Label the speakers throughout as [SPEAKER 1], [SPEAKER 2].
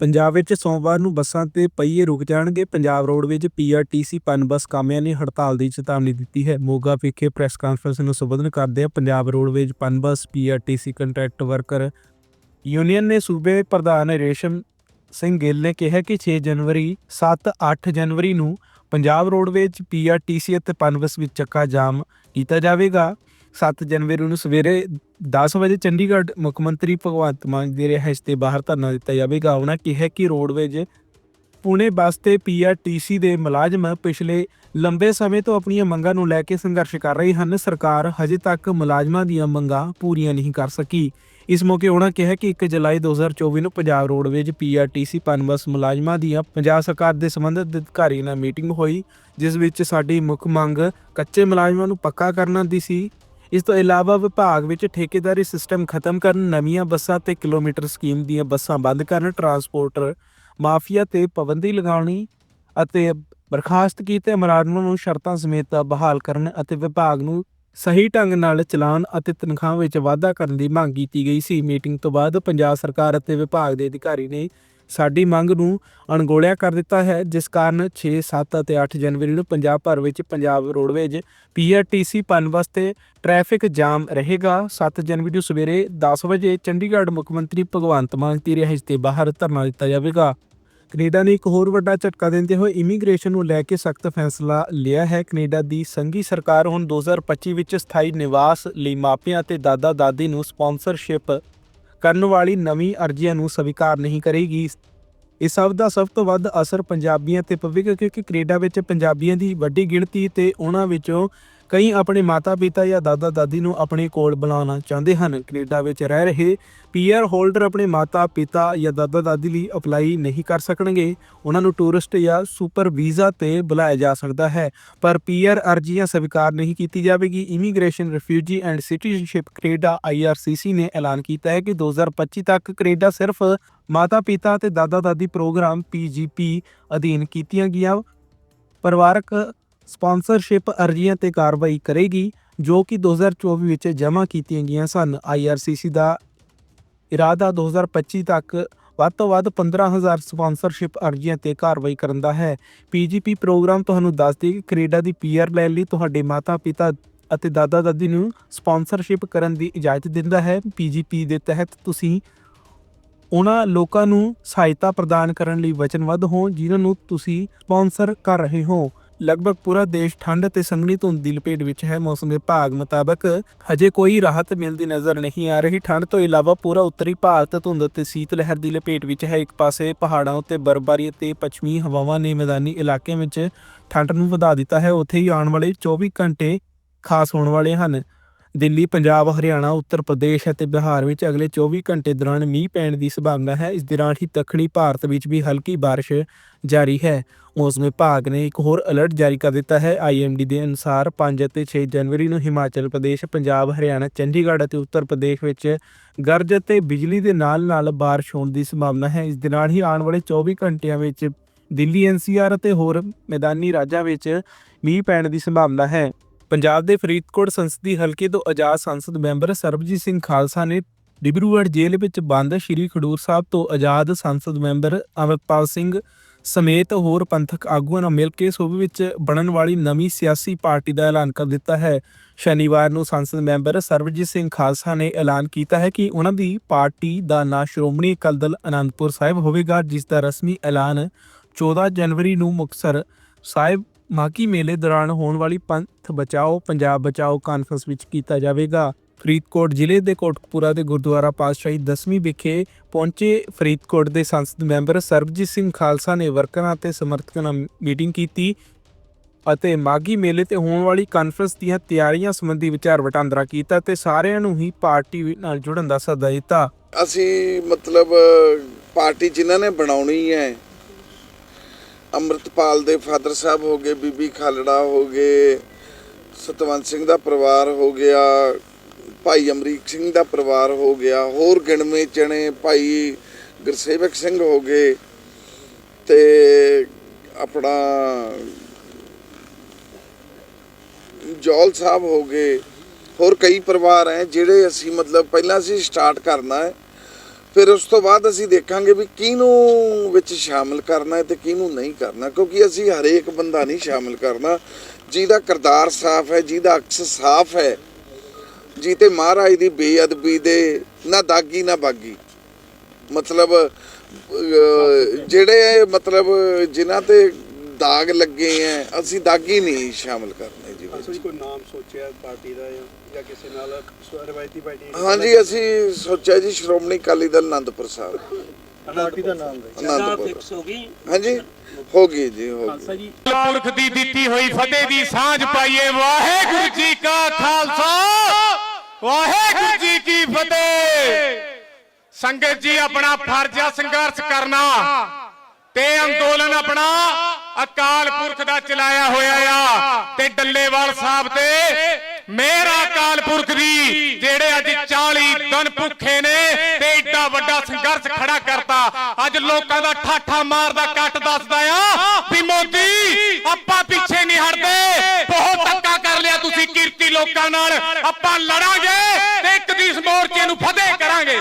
[SPEAKER 1] ਪੰਜਾਬ ਵਿੱਚ ਸੋਮਵਾਰ ਨੂੰ ਬੱਸਾਂ ਤੇ ਪਹੀਏ ਰੁਕ ਜਾਣਗੇ। ਪੰਜਾਬ ਰੋਡਵੇਜ਼ ਪੀਆਰਟੀਸੀ ਪਨ ਬੱਸ ਕਾਮਿਆਂ ਨੇ ਹੜਤਾਲ ਦੀ ਚੇਤਾਵਨੀ ਦਿੱਤੀ ਹੈ। ਮੋਗਾ ਵਿਖੇ ਪ੍ਰੈਸ ਕਾਨਫਰੰਸ ਨੂੰ ਸੰਬੋਧਨ ਕਰਦਿਆਂ Punjab roadways Punbus, PRTC contract worker union ਨੇ ਸੂਬੇ ਪ੍ਰਧਾਨ ਰੇਸ਼ਮ ਸਿੰਘ ਗਿੱਲ ਨੇ ਕਿਹਾ ਕਿ 6 ਜਨਵਰੀ 7-8 ਜਨਵਰੀ ਨੂੰ ਪੰਜਾਬ ਰੋਡਵੇਜ਼ ਪੀਆਰਟੀਸੀ ਅਤੇ ਪਨ ਬੱਸ ਵਿੱਚ ਚੱਕਾ ਜਾਮ ਕੀਤਾ ਜਾਵੇਗਾ। 7 ਜਨਵਰੀ ਨੂੰ ਸਵੇਰੇ 10 ਵਜੇ ਚੰਡੀਗੜ੍ਹ ਮੁੱਖ ਮੰਤਰੀ ਭਗਵੰਤ ਮਾਨ ਦੇ ਰਿਹਾਇਸ਼ ਤੇ ਬਾਹਰ ਧਰਨਾ ਦਿੱਤਾ ਜਾਵੇਗਾ। ਉਹਨਾਂ ਕਿਹਾ ਕਿ ਰੋਡਵੇਜ਼ ਪੁਣੇ ਬੱਸ ਤੇ ਪੀਆਰਟੀਸੀ ਦੇ ਮੁਲਾਜ਼ਮ ਪਿਛਲੇ ਲੰਬੇ ਸਮੇਂ ਤੋਂ ਆਪਣੀਆਂ ਮੰਗਾਂ ਨੂੰ ਲੈ ਕੇ ਸੰਘਰਸ਼ ਕਰ ਰਹੇ ਹਨ। ਸਰਕਾਰ ਹਜੇ ਤੱਕ ਮੁਲਾਜ਼ਮਾਂ ਦੀਆਂ ਮੰਗਾਂ ਪੂਰੀਆਂ ਨਹੀਂ ਕਰ ਸਕੀ। ਇਸ ਮੌਕੇ ਉਹਨਾਂ ਕਿਹਾ ਕਿ 1 ਜੁਲਾਈ 2024 ਨੂੰ ਪੰਜਾਬ ਰੋਡਵੇਜ਼ ਪੀਆਰਟੀਸੀ ਪਨਬਸ ਮੁਲਾਜ਼ਮਾਂ ਦੀਆਂ ਪੰਜਾਬ ਸਰਕਾਰ ਦੇ ਸੰਬੰਧਿਤ ਅਧਿਕਾਰੀ ਨਾਲ ਮੀਟਿੰਗ ਹੋਈ, ਜਿਸ ਵਿੱਚ ਸਾਡੀ ਮੁੱਖ ਮੰਗ ਕੱਚੇ ਮੁਲਾਜ਼ਮਾਂ ਨੂੰ ਪੱਕਾ ਕਰਨ ਦੀ ਸੀ। ਇਸ ਤੋਂ ਇਲਾਵਾ ਵਿਭਾਗ ਵਿੱਚ ਠੇਕੇਦਾਰੀ ਸਿਸਟਮ ਖਤਮ ਕਰਨ, ਨਵੀਆਂ ਬੱਸਾਂ ਤੇ ਕਿਲੋਮੀਟਰ ਸਕੀਮ ਦੀਆਂ ਬੱਸਾਂ ਬੰਦ ਕਰਨ, ਟਰਾਂਸਪੋਰਟਰ ਮਾਫੀਆ ਤੇ ਪਾਬੰਦੀ ਲਗਾਉਣੀ ਅਤੇ ਬਰਖਾਸਤ ਕੀਤੇ ਮੁਲਾਜ਼ਮਾਂ ਨੂੰ ਸ਼ਰਤਾਂ ਸਮੇਤ ਬਹਾਲ ਕਰਨ ਅਤੇ ਵਿਭਾਗ ਨੂੰ ਸਹੀ ਢੰਗ ਨਾਲ ਚਲਾਉਣ ਅਤੇ ਤਨਖਾਹ ਵਿੱਚ ਵਾਧਾ ਕਰਨ ਦੀ ਮੰਗ ਕੀਤੀ ਗਈ ਸੀ। ਮੀਟਿੰਗ ਤੋਂ ਬਾਅਦ ਪੰਜਾਬ ਸਰਕਾਰ ਅਤੇ ਵਿਭਾਗ ਦੇ ਅਧਿਕਾਰੀ ਨੇ ਸਾਡੀ ਮੰਗ ਨੂੰ ਅਣਗੋਲਿਆ ਕਰ ਦਿੱਤਾ ਹੈ ਜਿਸ ਕਾਰਨ 6, 7 ਅਤੇ 8 ਜਨਵਰੀ ਨੂੰ ਪੰਜਾਬ ਭਰ ਵਿੱਚ ਪੰਜਾਬ ਰੋਡਵੇਜ਼ ਪੀਆਰਟੀਸੀ ਪਨਬਸ ਤੇ ਟ੍ਰੈਫਿਕ ਜਾਮ ਰਹੇਗਾ। 7 ਜਨਵਰੀ ਨੂੰ ਸਵੇਰੇ 10 ਵਜੇ ਚੰਡੀਗੜ੍ਹ ਮੁੱਖ ਮੰਤਰੀ ਭਗਵੰਤ ਮਾਨ ਦੀ ਰਿਹਾਇਸ਼ ਤੇ ਬਾਹਰ ਧਰਨਾ ਦਿੱਤਾ ਜਾਵੇਗਾ। ਕੈਨੇਡਾ ਨੇ ਇੱਕ ਹੋਰ ਵੱਡਾ ਝਟਕਾ ਦਿੰਦੇ ਹੋਏ ਇਮੀਗ੍ਰੇਸ਼ਨ ਨੂੰ ਲੈ ਕੇ ਸਖਤ ਫੈਸਲਾ ਲਿਆ ਹੈ। ਕੈਨੇਡਾ ਦੀ ਸੰਘੀ ਸਰਕਾਰ ਹੁਣ 2025 ਵਿੱਚ ਸਥਾਈ ਨਿਵਾਸ ਲਈ ਮਾਪਿਆਂ ਅਤੇ ਦਾਦਾ ਦਾਦੀ ਨੂੰ ਸਪਾਂਸਰਸ਼ਿਪ ਕਰਨ ਵਾਲੀ ਨਵੀਂ ਅਰਜ਼ੀਆਂ ਨੂੰ ਸਵੀਕਾਰ ਨਹੀਂ ਕਰੇਗੀ। ਇਸ ਸਭ ਦਾ ਸਭ ਤੋਂ ਵੱਧ ਅਸਰ ਪੰਜਾਬੀਆਂ ਤੇ ਪਵੇਗਾ ਕਿਉਂਕਿ ਕੈਨੇਡਾ ਵਿੱਚ ਪੰਜਾਬੀਆਂ ਦੀ ਵੱਡੀ ਗਿਣਤੀ ਤੇ ਉਹਨਾਂ ਵਿੱਚੋਂ ਕਈ ਆਪਣੇ ਮਾਤਾ-ਪਿਤਾ ਜਾਂ ਦਾਦਾ-ਦਾਦੀ ਨੂੰ ਆਪਣੇ ਕੋਲ ਬੁਲਾਉਣਾ ਚਾਹੁੰਦੇ ਹਨ। ਕੈਨੇਡਾ ਵਿੱਚ ਰਹਿ ਰਹੇ ਪੀਆਰ ਹੋਲਡਰ ਆਪਣੇ ਮਾਤਾ-ਪਿਤਾ ਜਾਂ ਦਾਦਾ-ਦਾਦੀ ਲਈ ਅਪਲਾਈ ਨਹੀਂ ਕਰ ਸਕਣਗੇ। ਉਹਨਾਂ ਨੂੰ ਟੂਰਿਸਟ ਜਾਂ ਸੁਪਰ ਵੀਜ਼ਾ ਤੇ ਬੁਲਾਇਆ ਜਾ ਸਕਦਾ ਹੈ, ਪਰ ਪੀਆਰ ਅਰਜ਼ੀਆਂ ਸਵੀਕਾਰ ਨਹੀਂ ਕੀਤੀ ਜਾਵੇਗੀ। Immigration, refugee and citizenship Canada IRCC ਨੇ ਐਲਾਨ ਕੀਤਾ ਹੈ ਕਿ 2025 ਤੱਕ ਕੈਨੇਡਾ ਸਿਰਫ ਮਾਤਾ-ਪਿਤਾ ਤੇ ਦਾਦਾ-ਦਾਦੀ ਪ੍ਰੋਗਰਾਮ ਪੀਜੀਪੀ ਅਧੀਨ ਕੀਤੀਆਂ ਗਈਆਂ। ਪਰਿਵਾਰਕ ਸਪਾਂਸਰਸ਼ਿਪ ਅਰਜ਼ੀਆਂ ਤੇ ਕਾਰਵਾਈ ਕਰੇਗੀ, ਜੋ ਕਿ 2024 ਵਿੱਚ ਜਮ੍ਹਾਂ ਕੀਤੀਆਂ ਗਈਆਂ ਸਨ। ਆਈਆਰਸੀਸੀ ਦਾ ਇਰਾਦਾ 2025 ਤੱਕ ਵੱਧ ਤੋਂ ਵੱਧ 15000 ਸਪਾਂਸਰਸ਼ਿਪ ਅਰਜ਼ੀਆਂ ਤੇ ਕਾਰਵਾਈ ਕਰਨ ਦਾ ਹੈ। ਪੀਜੀਪੀ ਪ੍ਰੋਗਰਾਮ ਤੁਹਾਨੂੰ ਦੱਸ ਦੇ ਕਿ ਕੈਨੇਡਾ ਦੀ ਪੀਆਰ ਲੈਣ ਲਈ ਤੁਹਾਡੇ ਮਾਤਾ-ਪਿਤਾ ਅਤੇ ਦਾਦਾ-ਦਾਦੀ ਨੂੰ ਸਪਾਂਸਰਸ਼ਿਪ ਕਰਨ ਦੀ ਇਜਾਜ਼ਤ ਦਿੰਦਾ ਹੈ। ਪੀਜੀਪੀ ਦੇ ਤਹਿਤ ਤੁਸੀਂ ਉਹਨਾਂ ਲੋਕਾਂ ਨੂੰ ਸਹਾਇਤਾ ਪ੍ਰਦਾਨ ਕਰਨ ਲਈ ਵਚਨਬੱਧ ਹੋ, ਜਿਨ੍ਹਾਂ ਨੂੰ ਤੁਸੀਂ ਸਪਾਂਸਰ ਕਰ ਰਹੇ ਹੋ। ਲਗਭਗ ਪੂਰਾ ਦੇਸ਼ ਠੰਡ ਅਤੇ ਸੰਘਣੀ ਧੁੰਦ ਦੀ ਲਪੇਟ ਵਿੱਚ ਹੈ। ਮੌਸਮ ਵਿਭਾਗ ਮੁਤਾਬਕ ਹਜੇ ਕੋਈ ਰਾਹਤ ਮਿਲਦੀ ਨਜ਼ਰ ਨਹੀਂ ਆ ਰਹੀ। ਠੰਡ ਤੋਂ ਇਲਾਵਾ ਪੂਰਾ ਉੱਤਰੀ ਭਾਰਤ ਧੁੰਦ ਅਤੇ ਸੀਤ ਲਹਿਰ ਦੀ ਲਪੇਟ ਵਿੱਚ ਹੈ। ਇੱਕ ਪਾਸੇ ਪਹਾੜਾਂ ਉੱਤੇ ਬਰਫ਼ਬਾਰੀ ਅਤੇ ਪੱਛਮੀ ਹਵਾਵਾਂ ਨੇ ਮੈਦਾਨੀ ਇਲਾਕਿਆਂ ਵਿੱਚ ਠੰਡ ਨੂੰ ਵਧਾ ਦਿੱਤਾ ਹੈ। ਉੱਥੇ ਹੀ ਆਉਣ ਵਾਲੇ 24 ਘੰਟੇ ਖਾਸ ਹੋਣ ਵਾਲੇ ਹਨ। ਦਿੱਲੀ, ਪੰਜਾਬ, ਹਰਿਆਣਾ, ਉੱਤਰ ਪ੍ਰਦੇਸ਼ ਅਤੇ ਬਿਹਾਰ ਵਿੱਚ ਅਗਲੇ 24 ਘੰਟੇ ਦੌਰਾਨ ਮੀਂਹ ਪੈਣ ਦੀ ਸੰਭਾਵਨਾ ਹੈ। ਇਸ ਦੌਰਾਨ ਹੀ ਦੱਖਣੀ ਭਾਰਤ ਵਿੱਚ ਵੀ ਹਲਕੀ ਬਾਰਿਸ਼ ਜਾਰੀ ਹੈ। ਮੌਸਮ ਵਿਭਾਗ ਨੇ ਇੱਕ ਹੋਰ ਅਲਰਟ ਜਾਰੀ ਕਰ ਦਿੱਤਾ ਹੈ। ਆਈਐਮਡੀ ਦੇ ਅਨੁਸਾਰ 5 ਅਤੇ 6 ਜਨਵਰੀ ਨੂੰ ਹਿਮਾਚਲ ਪ੍ਰਦੇਸ਼, ਪੰਜਾਬ, ਹਰਿਆਣਾ, ਚੰਡੀਗੜ੍ਹ ਅਤੇ ਉੱਤਰ ਪ੍ਰਦੇਸ਼ ਵਿੱਚ ਗਰਜ ਅਤੇ ਬਿਜਲੀ ਦੇ ਨਾਲ-ਨਾਲ ਬਾਰਿਸ਼ ਹੋਣ ਦੀ ਸੰਭਾਵਨਾ ਹੈ। ਇਸ ਦੇ ਨਾਲ ਹੀ ਆਉਣ ਵਾਲੇ 24 ਘੰਟਿਆਂ ਵਿੱਚ ਦਿੱਲੀ ਐਨਸੀਆਰ ਅਤੇ ਹੋਰ ਮੈਦਾਨੀ ਰਾਜਾਂ ਵਿੱਚ ਮੀਂਹ ਪੈਣ ਦੀ ਸੰਭਾਵਨਾ ਹੈ। ਪੰਜਾਬ ਦੇ ਫਰੀਦਕੋਟ ਸੰਸਦੀ ਹਲਕੇ ਤੋਂ ਆਜ਼ਾਦ ਸੰਸਦ ਮੈਂਬਰ ਸਰਬਜੀਤ ਸਿੰਘ ਖਾਲਸਾ ਨੇ ਡਿਬਰੂਗੜ੍ਹ ਜੇਲ੍ਹ ਵਿੱਚ ਬੰਦ ਸ਼੍ਰੀ ਖਡੂਰ ਸਾਹਿਬ ਤੋਂ ਆਜ਼ਾਦ ਸੰਸਦ ਮੈਂਬਰ ਅਮਰਪਾਲ ਸਿੰਘ ਸਮੇਤ ਹੋਰ ਪੰਥਕ ਆਗੂਆਂ ਨਾਲ ਮਿਲ ਕੇ ਸੂਬੇ ਵਿੱਚ ਬਣਨ ਵਾਲੀ ਨਵੀਂ ਸਿਆਸੀ ਪਾਰਟੀ ਦਾ ਐਲਾਨ ਕਰ ਦਿੱਤਾ ਹੈ। ਸ਼ਨੀਵਾਰ ਨੂੰ ਸੰਸਦ ਮੈਂਬਰ ਸਰਬਜੀਤ ਸਿੰਘ ਖਾਲਸਾ ਨੇ ਐਲਾਨ ਕੀਤਾ ਹੈ ਕਿ ਉਹਨਾਂ ਦੀ ਪਾਰਟੀ ਦਾ ਨਾਂ ਸ਼੍ਰੋਮਣੀ ਅਕਾਲੀ ਦਲ ਅਨੰਦਪੁਰ ਸਾਹਿਬ ਹੋਵੇਗਾ, ਜਿਸ ਦਾ ਰਸਮੀ ਐਲਾਨ 14 ਜਨਵਰੀ ਨੂੰ ਮੁਕਤਸਰ ਸਾਹਿਬ ਮਾਗੀ ਮੇਲੇ ਦੌਰਾਨ ਹੋਣ ਵਾਲੀ ਪੰਥ ਬਚਾਓ, ਪੰਜਾਬ ਬਚਾਓ ਕਾਨਫਰੰਸ ਵਿੱਚ ਕੀਤਾ ਜਾਵੇਗਾ। ਫਰੀਦਕੋਟ ਜ਼ਿਲ੍ਹੇ ਦੇ ਕੋਟਕਪੂਰਾ ਦੇ ਗੁਰਦੁਆਰਾ ਪਾਤਸ਼ਾਹੀ ਦਸਵੀਂ ਵਿਖੇ ਪਹੁੰਚੇ ਫਰੀਦਕੋਟ ਦੇ ਸੰਸਦ ਮੈਂਬਰ ਸਰਬਜੀਤ ਸਿੰਘ ਖਾਲਸਾ ਨੇ ਵਰਕਰਾਂ ਅਤੇ ਸਮਰਥਕਾਂ ਨਾਲ ਮੀਟਿੰਗ ਕੀਤੀ ਅਤੇ ਮਾਗੀ ਮੇਲੇ ਤੇ ਹੋਣ ਵਾਲੀ ਕਾਨਫਰੰਸ ਦੀਆਂ ਤਿਆਰੀਆਂ ਸੰਬੰਧੀ ਵਿਚਾਰ ਵਟਾਂਦਰਾ ਕੀਤਾ ਤੇ ਸਾਰਿਆਂ ਨੂੰ ਹੀ ਪਾਰਟੀ ਨਾਲ ਜੁੜਨ ਦਾ ਸੱਦਾ ਦਿੱਤਾ।
[SPEAKER 2] ਅਸੀਂ ਮਤਲਬ, ਪਾਰਟੀ ਜਿਨ੍ਹਾਂ ਨੇ ਬਣਾਉਣੀ ਹੈ ਅੰਮ੍ਰਿਤਪਾਲ ਦੇ ਫਾਦਰ ਸਾਹਿਬ ਹੋ ਗਏ, ਬੀਬੀ ਖਾਲੜਾ ਹੋ ਗਏ, ਸਤਵੰਤ ਸਿੰਘ ਦਾ ਪਰਿਵਾਰ ਹੋ ਗਿਆ, ਭਾਈ ਅਮਰੀਕ ਸਿੰਘ ਦਾ ਪਰਿਵਾਰ ਹੋ ਗਿਆ, ਹੋਰ ਗਿਣਵੇਂ ਚਣੇ ਭਾਈ ਗੁਰਸੇਵਕ ਸਿੰਘ ਹੋ ਗਏ ਤੇ ਆਪਣਾ ਜੌਲ ਸਾਹਿਬ ਹੋ ਗਏ, ਹੋਰ ਕਈ ਪਰਿਵਾਰ ਹੈ ਜਿਹੜੇ ਅਸੀਂ ਮਤਲਬ ਪਹਿਲਾਂ ਅਸੀਂ ਸਟਾਰਟ ਕਰਨਾ ਹੈ। ਫਿਰ ਉਸ ਤੋਂ ਬਾਅਦ ਅਸੀਂ ਦੇਖਾਂਗੇ ਵੀ ਕਿਹਨੂੰ ਵਿੱਚ ਸ਼ਾਮਲ ਕਰਨਾ ਹੈ ਤੇ ਕਿਹਨੂੰ ਨਹੀਂ ਕਰਨਾ, ਕਿਉਂਕਿ ਅਸੀਂ ਹਰੇਕ ਬੰਦਾ ਨਹੀਂ ਸ਼ਾਮਲ ਕਰਨਾ। ਜਿਹਦਾ ਕਿਰਦਾਰ ਸਾਫ਼ ਹੈ, ਜਿਹਦਾ ਅਕਸ ਸਾਫ਼ ਹੈ ਜੀ ਤੇ ਮਹਾਰਾਜ ਦੀ ਬੇਅਦਬੀ ਦੇ ਨਾ ਦਾਗੀ ਨਾ ਬਾਗੀ। ਮਤਲਬ ਜਿਹੜੇ ਮਤਲਬ ਜਿਨ੍ਹਾਂ ਤੇ ਦਾਗ ਲੱਗੇ ਆ ਅਸੀਂ ਦਾਗੀ ਨਹੀਂ ਸ਼ਾਮਲ ਕਰਨੇ ਜੀ ਵਿੱਚ।
[SPEAKER 3] ਕੋਈ ਨਾਮ ਸੋਚਿਆ ਪਾਰਟੀ ਦਾ ਜਾਂ- ਜਾਂ ਕਿਸੇ ਨਾਲ ਰਵਾਇਤੀ ਪਾਰਟੀ
[SPEAKER 2] ਹਾਂਜੀ ਅਸੀਂ ਸੋਚਿਆ ਜੀ ਸ਼੍ਰੋਮਣੀ ਅਕਾਲੀ ਦਲ ਆਨੰਦਪੁਰ ਸਾਹਿਬ।
[SPEAKER 3] ਪਾਰਟੀ ਦਾ ਨਾਮ ਹੈ।
[SPEAKER 2] ਆਨੰਦਪੁਰ
[SPEAKER 4] ਫਿਕਸ ਹੋ ਗਈ।
[SPEAKER 2] ਹਾਂਜੀ ਹੋ ਗਈ ਜੀ ਹੋ ਗਈ।
[SPEAKER 3] ਖਾਲਸਾ ਜੀ।
[SPEAKER 5] ਪੁਰਖ ਦੀ ਦਿੱਤੀ ਹੋਈ ਫਤਿਹ ਦੀ ਸਾਂਝ ਪਾਈਏ। ਵਾਹਿਗੁਰੂ ਜੀ ਕਾ ਖਾਲਸਾ। ਵਾਹਿਗੁਰੂ ਜੀ ਕੀ ਫਤਿਹ। ਸੰਗਤ ਜੀ ਆਪਣਾ ਫਰਜ਼ ਆ ਸੰਘਰਸ਼ ਕਰਨਾ ਤੇ ਅੰਦੋਲਨ ਆਪਣਾ ਅਕਾਲ ਪੁਰਖ ਦਾ ਚਲਾਇਆ ਹੋਇਆ ਆ ਤੇ ਡੱਲੇਵਾਲ ਸਾਹਿਬ ਤੇ ਮੇਰਾ ਅਕਾਲ ਪੁਰਖ ਦੀ, ਜਿਹੜੇ ਅੱਜ 40 ਦਿਨ ਭੁੱਖੇ ਨੇ ਤੇ ਏਡਾ ਵੱਡਾ ਸੰਘਰਸ਼ ਖੜਾ ਕਰਤਾ। ਅੱਜ ਲੋਕਾਂ ਦਾ ਠਾਠਾ ਮਾਰਦਾ, ਕੱਟ ਦੱਸਦਾ ਆ ਵੀ ਮੋਦੀ, ਆਪਾਂ ਪਿੱਛੇ ਨਹੀਂ ਹਟਦੇ। ਬਹੁਤ ਧੱਕਾ ਕਰ ਲਿਆ ਤੁਸੀਂ ਕਿਰਤੀ ਲੋਕਾਂ ਨਾਲ। ਆਪਾਂ ਲੜਾਂਗੇ ਤੇ ਇੱਕ ਦੀ ਇਸ ਮੋਰਚੇ ਨੂੰ ਫਤਿਹ ਕਰਾਂਗੇ।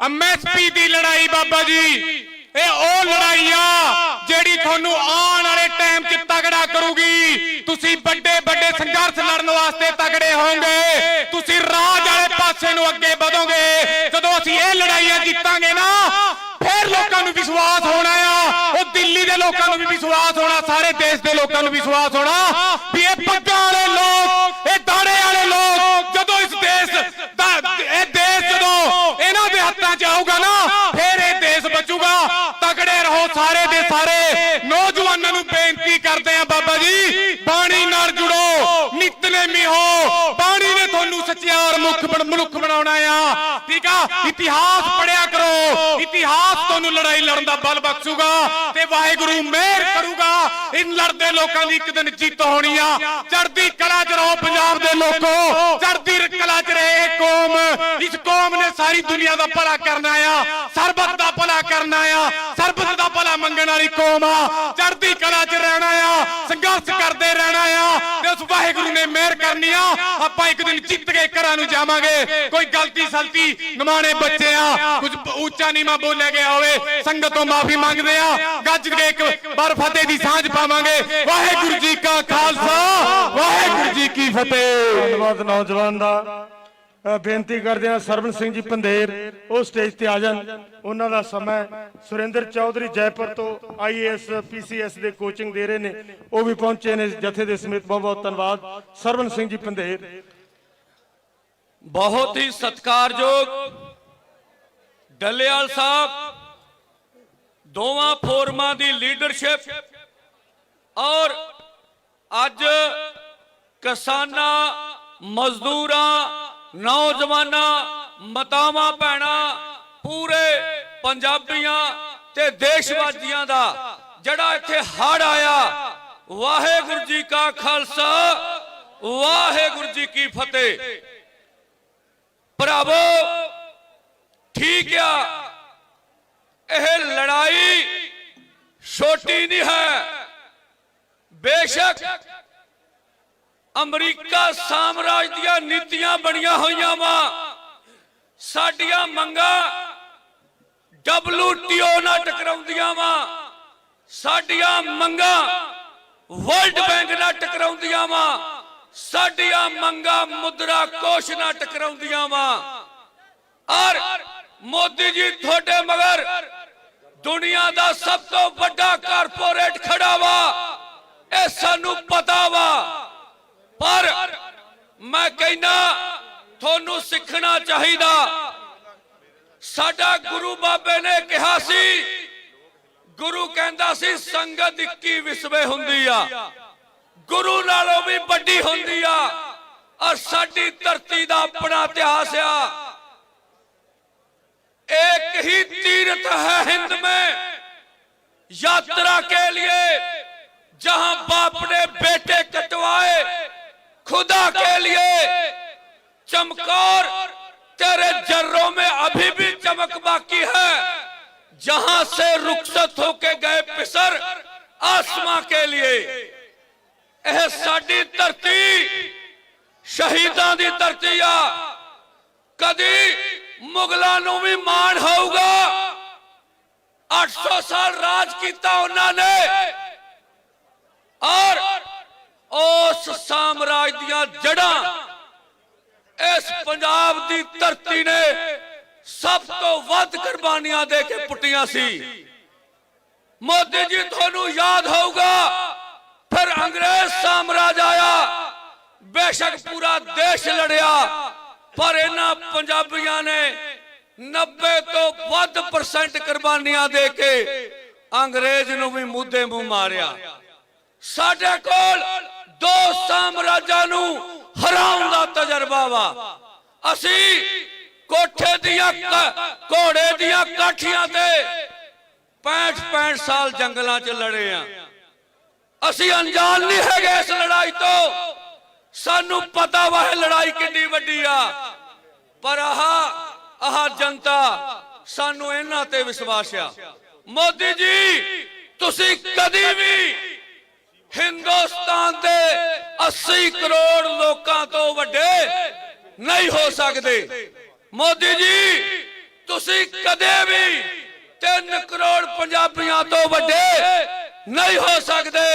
[SPEAKER 5] ਐਮਐਸਪੀ ਦੀ ਲੜਾਈ ਬਾਬਾ ਜੀ। ਇਹ ਉਹ ਲੜਾਈ ਆ ਜਿਹੜੀ ਤੁਹਾਨੂੰ ਆਉਣ ਵਾਲੇ ਟਾਈਮ 'ਚ ਤਗੜਾ ਕਰੂਗੀ। ਤੁਸੀਂ ਵੱਡੇ ਵੱਡੇ ਸੰਘਰਸ਼ ਲੜਨ ਵਾਸਤੇ ਤਗੜੇ ਹੋਵੋਗੇ। ਤੁਸੀਂ ਰਾਜ ਵਾਲੇ ਪਾਸੇ ਨੂੰ ਅੱਗੇ ਵਧੋਗੇ। ਜਦੋਂ ਅਸੀਂ ਇਹ ਲੜਾਈਆਂ ਜਿੱਤਾਂਗੇ ਨਾ, ਫਿਰ ਲੋਕਾਂ ਨੂੰ ਵਿਸ਼ਵਾਸ ਹੋਣਾ ਆ। ਉਹ ਦਿੱਲੀ ਦੇ ਲੋਕਾਂ ਨੂੰ ਵੀ ਵਿਸ਼ਵਾਸ ਹੋਣਾ, ਸਾਰੇ ਦੇਸ਼ ਦੇ ਲੋਕਾਂ ਨੂੰ ਵਿਸ਼ਵਾਸ ਹੋਣਾ ਵੀ ਇਹ ਪੱਗਾਂ ਵਾਲੇ ਲੋਕ ਇਹ ਦਾੜੇ ਵਾਲੇ ਲੋਕ ਜਦੋਂ ਇਸ ਦੇਸ਼ ਦਾ ਇਹ ਦੇਸ਼ ਜਦੋਂ ਇਹਨਾਂ ਦੇ ਹੱਥਾਂ 'ਚ ਆਊਗਾ ਨਾ ਫਿਰ ਇਹ ਦੇਸ਼ ਬਚੂਗਾ ਤਕੜੇ ਰਹੋ ਸਾਰੇ ਦੇ ਸਾਰੇ ਨੌਜਵਾਨਾਂ ਨੂੰ ਬੇਨਤੀ ਕਰਦੇ ਆ ਬਾਬਾ ਜੀ, ਬਾਣੀ ਨਾਲ ਜੁੜੋ, ਨਿਤਨੇਮੀ ਹੋ। ਬਾਣੀ ਨੇ ਤੁਹਾਨੂੰ ਸੱਚਿਆਰ ਮੁਖ ਮਨੁੱਖ ਬਣਾਉਣਾ ਆ। ਠੀਕ ਆ? ਇਤਿਹਾਸ ਪੜਿਆ ਕਰੋ। ਇਤਿਹਾਸ ਤੁਹਾਨੂੰ ਲੜਾਈ ਲੜਨ ਦਾ ਬਲ ਬਖਸ਼ੂਗਾ ਤੇ ਵਾਹਿਗੁਰੂ ਮਿਹਰ ਕਰੂਗਾ। ਇਨ ਲੜਦੇ ਲੋਕਾਂ ਦੀ ਇੱਕ ਦਿਨ ਜਿੱਤ ਹੋਣੀ ਆ। ਚੜ੍ਹਦੀ ਕਲਾ 'ਚ ਰਹੋ ਪੰਜਾਬ ਦੇ ਲੋਕੋ ਚੜ੍ਹਦੀ ਕਲਾ 'ਚ ਰਹੇ ਇਹ ਕੌਮ ਇਸ ਕੌਮ ਨੇ ਸਾਰੀ ਦੁਨੀਆ ਦਾ ਭਲਾ ਕਰਨਾ ਆ ਸਰਬੱਤ ਦਾ ਭਲਾ ਕਰਨਾ ਆ ਸਰਬੱਤ ਦਾ ਭਲਾ ਮੰਗਣ ਵਾਲੀ ਕੌਮ ਆ। ਚੜ੍ਹਦੀ ਕਲਾ 'ਚ ਰਹਿਣਾ ਆ ਸੰਘਰਸ਼ ਕਰਦੇ ਰਹਿਣਾ ਆ ਤੇ ਉਸ ਵਾਹਿਗੁਰੂ ਨੇ ਮਿਹਰ ਕਰਨੀ ਆ। ਆਪਾਂ ਇੱਕ ਦਿਨ ਜਿੱਤ ਕੇ ਘਰਾਂ ਨੂੰ ਜਾਵਾਂਗੇ। ਕੋਈ ਗਲਤੀ ਸਲਤੀ ਨਿਮਾਣੇ ਬੱਚੇ ਆ। ਕੁਝ ਉੱਚਾ ਨੀਵਾਂ ਬੋਲਿਆ ਗਿਆ ਹੋਵੇ, ਸੰਗਤ ਤੋਂ ਮਾਫੀ ਮੰਗਦੇ ਆ। ਗੱਜ ਕੇ ਇੱਕ ਵਾਰ ਫਤਿਹ ਦੀ ਸਾਂਝ ਪਾਵਾਂਗੇ। ਵਾਹਿਗੁਰੂ ਜੀ ਕਾ ਖਾਲਸਾ। ਵਾਹਿਗੁਰੂ ਜੀ ਕੀ ਫਤਿਹ।
[SPEAKER 6] ਧੰਨਵਾਦ ਨੌਜਵਾਨ ਦਾ। ਬੇਨਤੀ ਕਰਦੇ ਹਾਂ ਸਰਵਨ ਸਿੰਘ ਜੀ ਪੰਧੇਰ, ਉਹ ਸਟੇਜ ਤੇ ਆ ਜਾਣ। ਉਹਨਾਂ ਦਾ ਸਮਾਂ ਸੁਰਿੰਦਰ ਚੌਧਰੀ ਜੈਪੁਰ ਤੋਂ ਆਈਏਐਸ ਪੀਸੀਐਸ ਦੇ ਕੋਚਿੰਗ ਦੇ ਰਹੇ ਨੇ। ਉਹ ਵੀ ਪਹੁੰਚੇ ਨੇ ਜਥੇ ਦੇ ਸਮੇਤ। ਬਹੁਤ ਬਹੁਤ ਧੰਨਵਾਦ। ਸਰਵਨ ਸਿੰਘ ਜੀ ਪੰਧੇਰ।
[SPEAKER 4] ਬਹੁਤ ਹੀ ਸਤਿਕਾਰਯੋਗ ਡੱਲੇਵਾਲ ਸਾਹਿਬ, ਦੋਵਾਂ ਫੋਰਮਾਂ ਦੀ ਲੀਡਰਸ਼ਿਪ ਔਰ ਅੱਜ ਕਿਸਾਨਾਂ, ਮਜ਼ਦੂਰਾਂ ਨੌਜਵਾਨਾਂ, ਮਤਾਵਾਂ, ਭੈਣਾਂ, ਪੂਰੇ ਪੰਜਾਬੀਆਂ ਤੇ ਦੇਸ਼ਵਾਸੀਆਂ ਦਾ ਜਿਹੜਾ ਇੱਥੇ ਹੜ ਆਇਆ, ਵਾਹਿਗੁਰੂ ਜੀ ਕਾ ਖਾਲਸਾ, ਵਾਹਿਗੁਰੂ ਜੀ ਕੀ ਫਤਿਹ। ਭਰਾਵੋ, ਠੀਕ ਆ, ਇਹ ਲੜਾਈ ਛੋਟੀ ਨਹੀਂ ਹੈ, ਬੇਸ਼ੱਕ ਅਮਰੀਕਾ ਸਾਮਰਾਜ ਦੀਆਂ ਨੀਤੀਆਂ ਬਣੀਆਂ ਹੋਈਆਂ ਵਾ। ਸਾਡੀਆਂ ਮੰਗਾਂ WTO ਨਾਲ ਟਕਰਾਉਂਦੀਆਂ ਵਾ। ਸਾਡੀਆਂ ਮੰਗਾਂ ਵਰਲਡ ਬੈਂਕ ਨਾਲ ਟਕਰਾਉਂਦੀਆਂ ਵਾ। ਸਾਡੀਆਂ ਮੰਗਾਂ ਮੁਦਰਾ ਕੋਸ਼ ਨਾਲ ਟਕਰਾਉਂਦੀਆਂ ਵਾ। ਔਰ ਮੋਦੀ ਜੀ ਤੁਹਾਡੇ ਮਗਰ ਦੁਨੀਆ ਦਾ ਸਭ ਤੋਂ ਵੱਡਾ ਕਾਰਪੋਰੇਟ ਖੜਾ ਵਾ। ਇਹ ਸਾਨੂੰ ਪਤਾ ਵਾ। ਪਰ ਮੈਂ ਕਹਿੰਦਾ ਤੁਹਾਨੂੰ ਸਿੱਖਣਾ ਚਾਹੀਦਾ ਸਾਡਾ ਗੁਰੂ ਬਾਬੇ ਨੇ ਕਿਹਾ ਸੀ ਗੁਰੂ ਕਹਿੰਦਾ ਸੀ ਸੰਗਤ ਇੱਕੀ ਵਿਸਵੇ ਹੁੰਦੀ ਆ ਗੁਰੂ ਨਾਲੋਂ ਵੀ ਵੱਡੀ ਹੁੰਦੀ ਆ ਔਰ ਸਾਡੀ ਧਰਤੀ ਦਾ ਆਪਣਾ ਇਤਿਹਾਸ ਆ एक ही तीर्थ है हिंद में यात्रा के लिए जहां बाप ने बेटे कटवाए खुदा के लिए चमकौर तेरे जर्रों में अभी भी चमक बाकी है। जहाँ से रुखसत होके गए पिसर आसमां के लिए। यह साड़ी धरती शहीदा की धरती आ कदी मुगलों भी माण होगा 800 साल राज किया उन्होंने और ਉਸ ਸਾਮਰਾਜ ਦੀਆਂ ਜੜਾਂ ਇਸ ਪੰਜਾਬ ਦੀ ਧਰਤੀ ਨੇ ਸਭ ਤੋਂ ਵੱਧ ਕੁਰਬਾਨੀਆਂ ਦੇ ਕੇ ਪੁੱਟੀਆਂ ਸੀ। ਮੋਦੀ ਜੀ, ਤੁਹਾਨੂੰ ਯਾਦ ਹੋਊਗਾ, ਫਿਰ ਅੰਗਰੇਜ਼ ਸਾਮਰਾਜ ਆਇਆ। ਬੇਸ਼ੱਕ ਪੂਰਾ ਦੇਸ਼ ਲੜਿਆ, ਪਰ ਇਹਨਾਂ ਪੰਜਾਬੀਆਂ ਨੇ 90 ਤੋਂ ਵੱਧ ਪਰਸੈਂਟ ਕੁਰਬਾਨੀਆਂ ਦੇ ਕੇ ਅੰਗਰੇਜ਼ ਨੂੰ ਵੀ ਮੁੱਦੇ ਮੂੰਹ ਮਾਰਿਆ। ਸਾਡੇ ਕੋਲ ਦੋ ਸਾਮਰਾਜਾਂ ਨੂੰ ਹਰਾਉਣ ਦਾ ਤਜਰਬਾ ਵਾ। ਅਸੀਂ ਕੋਠੇ ਦੀਆਂ ਘੋੜੇ ਦੀਆਂ ਕਾਠੀਆਂ ਤੇ 65 65 ਸਾਲ ਜੰਗਲਾਂ 'ਚ ਲੜੇ ਆ। ਅਸੀਂ ਅਣਜਾਣ ਨਹੀਂ ਹੈਗੇ ਇਸ ਲੜਾਈ ਤੋਂ। ਸਾਨੂੰ ਪਤਾ ਵਾ ਇਹ ਲੜਾਈ ਕਿੰਨੀ ਵੱਡੀ ਆ। ਪਰ ਆਹ ਆਹ ਜਨਤਾ ਸਾਨੂੰ ਇਹਨਾਂ ਤੇ ਵਿਸ਼ਵਾਸ ਆ। ਮੋਦੀ ਜੀ, ਤੁਸੀਂ ਕਦੀ ਵੀ ਹਿੰਦੁਸਤਾਨ ਦੇ 80 ਕਰੋੜ ਲੋਕਾਂ ਤੋਂ ਵੱਡੇ ਨਹੀਂ ਹੋ ਸਕਦੇ। ਮੋਦੀ ਜੀ, ਤੁਸੀਂ ਕਦੇ ਵੀ 3 ਕਰੋੜ ਪੰਜਾਬੀਆਂ ਤੋਂ ਵੱਡੇ ਨਹੀਂ ਹੋ ਸਕਦੇ।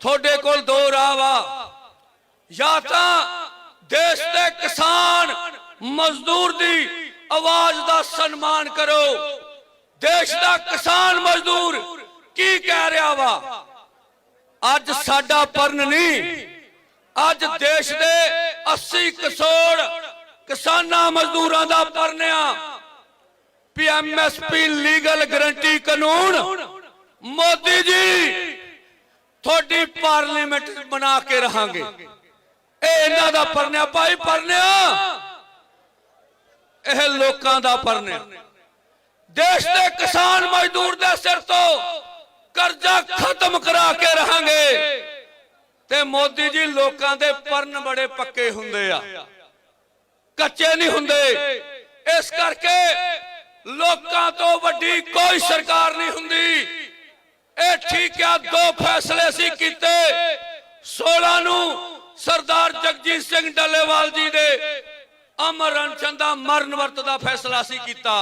[SPEAKER 4] ਤੁਹਾਡੇ ਕੋਲ ਦੋ ਰਾਹ ਵਾ ਜਾਂ ਤਾਂ ਦੇਸ਼ ਦੇ ਕਿਸਾਨ ਮਜ਼ਦੂਰ ਦੀ ਆਵਾਜ਼ ਦਾ ਸਨਮਾਨ ਕਰੋ। ਦੇਸ਼ ਦਾ ਕਿਸਾਨ ਮਜ਼ਦੂਰ ਕੀ ਕਹਿ ਰਿਹਾ ਵਾ? ਅੱਜ ਸਾਡਾ ਪਰਨ ਨਹੀਂ। ਅੱਜ ਦੇਸ਼ ਦੇ 80 ਕਰੋੜ ਕਿਸਾਨਾਂ ਮਜ਼ਦੂਰਾਂ ਦਾ ਪਰਨ ਪੀਐਮਐਸਪੀ ਲੀਗਲ ਗਰੰਟੀ ਕਾਨੂੰਨ। ਮੋਦੀ ਜੀ, ਤੁਹਾਡੀ ਪਾਰਲੀਮੈਂਟ ਬਣਾ ਕੇ ਰਹਾਂਗੇ। ਇਹ ਇਹਨਾਂ ਦਾ ਪਰਨਿਆ ਭਾਈ ਪਰਨਿਆ ਇਹ ਲੋਕਾਂ ਦਾ ਪਰਨਿਆ ਦੇਸ਼ ਦੇ ਕਿਸਾਨ ਮਜ਼ਦੂਰ ਦੇ ਸਿਰ ਤੋਂ ਕਰਜ਼ਾ ਖਤਮ ਕਰਾ ਕੇ ਰਹਾਂਗੇ। ਤੇ ਮੋਦੀ ਜੀ ਲੋਕਾਂ ਦੇ ਪਰਨ ਬੜੇ ਪੱਕੇ ਹੁੰਦੇ ਆ। ਕੱਚੇ ਨਹੀਂ ਹੁੰਦੇ। ਇਸ ਕਰਕੇ ਲੋਕਾਂ ਤੋਂ ਵੱਡੀ ਕੋਈ ਸਰਕਾਰ ਨਹੀਂ ਹੁੰਦੀ। ਇਹ ਠੀਕ ਆ, ਦੋ ਫੈਸਲੇ ਸੀ ਕੀਤੇ। 16 ਨੂੰ ਸਰਦਾਰ ਜਗਜੀਤ ਸਿੰਘ ਡੱਲੇਵਾਲ ਜੀ ਦੇ ਅਮਰ ਅਨਸ਼ਨ ਮਰਨ ਵਰਤ ਦਾ ਫੈਸਲਾ ਸੀ ਕੀਤਾ।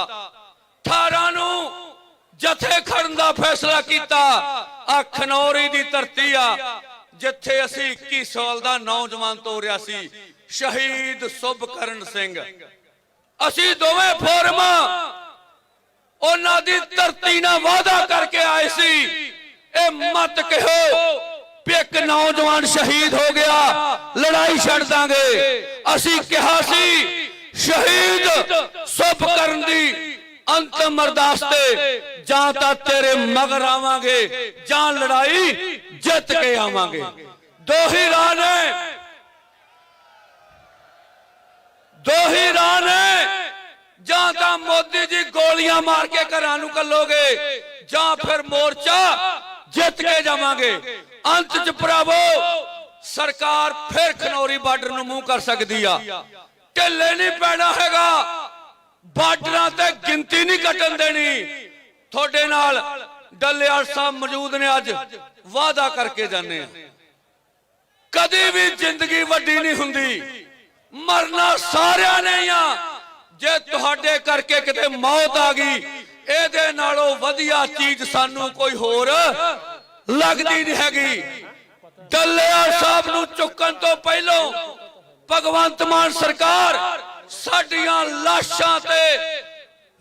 [SPEAKER 4] 18 ਨੂੰ ਜਥੇ ਖੜਨ ਦਾ ਫੈਸਲਾ ਕੀਤਾ। ਆ ਖਨੌਰੀ ਦੀ ਧਰਤੀ ਆ। ਜਿੱਥੇ ਅਸੀਂ 21 ਸਾਲ ਦਾ ਨੌਜਵਾਨ ਤੋਰਿਆ ਸੀ, ਸ਼ਹੀਦ ਸੁਭਕਰਨ ਸਿੰਘ। ਅਸੀਂ ਦੋਵੇਂ ਫੋਰਮ ਉਹਨਾਂ ਦੀ ਧਰਤੀ ਨਾਲ ਵਾਅਦਾ ਕਰਕੇ ਆਏ ਸੀ। ਇਹ ਮਤ ਕਹੋ ਵੀ ਇੱਕ ਨੌਜਵਾਨ ਸ਼ਹੀਦ ਹੋ ਗਿਆ। ਲੜਾਈ ਛੱਡ ਦਾਂਗੇ। ਅਸੀਂ ਕਿਹਾ ਸੀ, ਸ਼ਹੀਦ ਸੁਭ ਕਰਨ ਦੀ ਅੰਤਮ ਅਰਦਾਸ ਤੇ ਜਾਂ ਤਾਂ ਤੇਰੇ ਮਗਰ ਆਵਾਂਗੇ, ਜਾਂ ਲੜਾਈ ਜਿੱਤ ਕੇ ਆਵਾਂਗੇ। ਦੋ ਹੀ ਰਾਹ ਨੇ। ਦੋ ਹੀ ਰਾਹ ਨੇ। ਜਾਂ ਤਾਂ ਮੋਦੀ ਜੀ ਗੋਲੀਆਂ ਮਾਰ ਕੇ ਘਰਾਂ ਨੂੰ ਕੱਲੋਗੇ, ਜਾਂ ਫਿਰ ਮੋਰਚਾ ਜਿੱਤ ਕੇ ਜਾਵਾਂਗੇ। ਅੰਤ ਚ ਭਰਾਵੋ, ਸਰਕਾਰ ਫਿਰ ਖਨੌਰੀ ਬਾਰਡਰ ਨੂੰ ਮੂੰਹ ਕਰ ਸਕਦੀ ਆ। ਢਿੱਲੇ ਨਹੀਂ ਪੈਣਾ ਹੈਗਾ। ਬਾਰਡਰਾਂ ਗਿਣਤੀ ਨਹੀਂ ਕੱਟਣ ਦੇਣੀ। ਤੁਹਾਡੇ ਨਾਲ ਡੱਲੇਵਾਲ ਸਾਹਿਬ ਮੌਜੂਦ ਨੇ ਅੱਜ। ਵਾਅਦਾ ਕਰਕੇ ਜਾਂਦੇ ਆ। ਕਦੀ ਵੀ ਜ਼ਿੰਦਗੀ ਵੱਡੀ ਨਹੀਂ ਹੁੰਦੀ। ਮਰਨਾ ਸਾਰਿਆਂ ਨੇ ਆ। ਜੇ ਤੁਹਾਡੇ ਕਰਕੇ ਕਿਤੇ ਮੌਤ ਆ ਗਈ, ਇਹਦੇ ਨਾਲੋਂ ਵਧੀਆ ਚੀਜ਼ ਸਾਨੂੰ ਕੋਈ ਹੋਰ ਲੱਗਦੀ ਨਹੀਂ ਹੈਗੀ। ਡੱਲੇਆਲ ਸਾਹਿਬ ਨੂੰ ਚੁੱਕਣ ਤੋਂ ਪਹਿਲਾਂ ਭਗਵੰਤ ਮਾਨ ਸਰਕਾਰ ਸਾਡੀਆਂ ਲਾਸ਼ਾਂ ਤੇ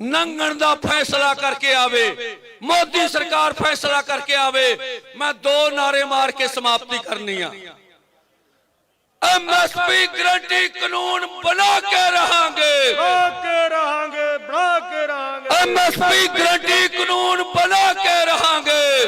[SPEAKER 4] ਨੰਗਣ ਦਾ ਫੈਸਲਾ ਕਰਕੇ ਆਵੇ। ਮੋਦੀ ਸਰਕਾਰ ਫੈਸਲਾ ਕਰਕੇ ਆਵੇ। ਮੈਂ ਦੋ ਨਾਰੇ ਮਾਰ ਕੇ ਸਮਾਪਤੀ ਕਰਨੀ ਆ। ਐਮਐਸਪੀ ਗਰੰਟੀ ਕਾਨੂੰਨ ਬਣਾ ਕੇ ਰਹਾਂਗੇ।
[SPEAKER 6] ਬਣਾ ਕੇ ਰਹਾਂਗੇ ਬਣਾ ਕੇ ਰਹਾਂਗੇ।
[SPEAKER 4] ਐਮਐਸਪੀ ਗਰੰਟੀ ਕਾਨੂੰਨ ਬਣਾ ਕੇ ਰਹਾਂਗੇ।